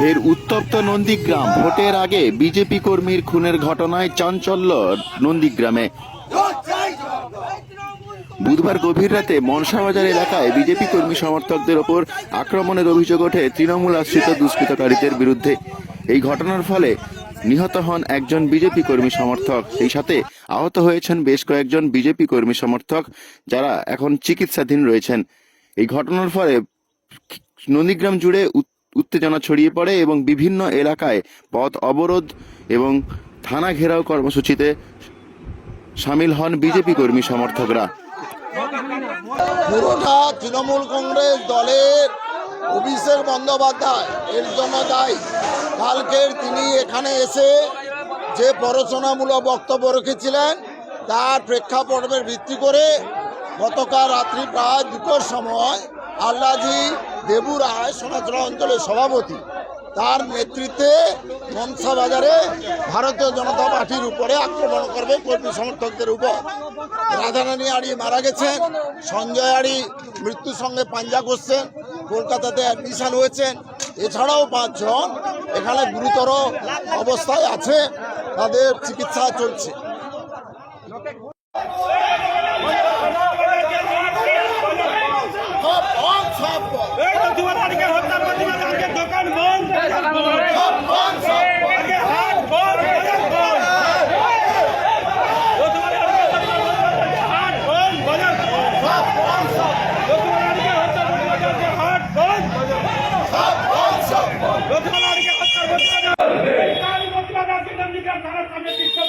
ফের উত্তপ্ত নন্দীগ্রাম। ভোটের আগে বিজেপি কর্মীর খুনের ঘটনায় চাঞ্চল্য নন্দীগ্রামে। বুধবার গভীর রাতে মনসাবাজার এলাকায় বিজেপি কর্মী সমর্থকদের ওপর আক্রমণের অভিযোগ ওঠে তৃণমূল আশ্রিত দুষ্কৃতকারীদের বিরুদ্ধে। এই ঘটনার ফলে নিহত হন একজন বিজেপি কর্মী সমর্থক। সেই সাথে আহত হয়েছেন বেশ কয়েকজন বিজেপি কর্মী সমর্থক যারা এখন চিকিৎসাধীন রয়েছেন। এই ঘটনার ফলে নন্দীগ্রাম জুড়ে উত্তেজনা ছড়িয়ে পড়ে এবং বিভিন্ন এলাকায় পথ অবরোধ এবং থানা ঘেরাও কর্মসূচিতে সামিল হন বিজেপি কর্মী সমর্থকরা। পুরোটা তৃণমূল কংগ্রেস দলের অভিষেক বন্দ্যোপাধ্যায়, এর জন্য দায়ী। কালকের তিনি এখানে এসে যে প্ররোচনামূলক বক্তব্য রেখেছিলেন, তার প্রেক্ষাপটের ভিত্তি করে গতকাল রাত্রি প্রায় দুটোর সময় আল্লাজি দেবু রায় সোনাচড়া অঞ্চলের সভাপতি। তার নেতৃত্বে মনসা বাজারে ভারতীয় জনতা পার্টির উপরে আক্রমণ করবে কর্মী সমর্থকদের উপর। রাধারানী আড়ি মারা গেছেন, সঞ্জয় আড়ি মৃত্যুর সঙ্গে পাঞ্জা করছেন, কলকাতাতে অ্যাডমিশন হয়েছেন। এছাড়াও পাঁচজন এখানে গুরুতর অবস্থায় আছে, তাদের চিকিৎসা চলছে সব বন্ধ, সব বন্ধ, এই তো দুবার আজকে হত্যার প্রতিবাদে আজকে দোকান বন্ধ বাজার বন্ধ সব বন্ধ, সব বন্ধ। আজকে হাট বন্ধ বাজার বন্ধ প্রতিবাদে আজকে হাট বন্ধ বাজার বন্ধ সব বন্ধ, সব প্রতিবাদে আজকে হত্যার প্রতিবাদে আজকে হাট বন্ধ সব বন্ধ, সব বন্ধ। প্রতিবাদে আজকে হত্যার প্রতিবাদে এই কালী প্রতিবাদে আজকে নন্দীগ্রাম থানার সামনে বিক্ষোভ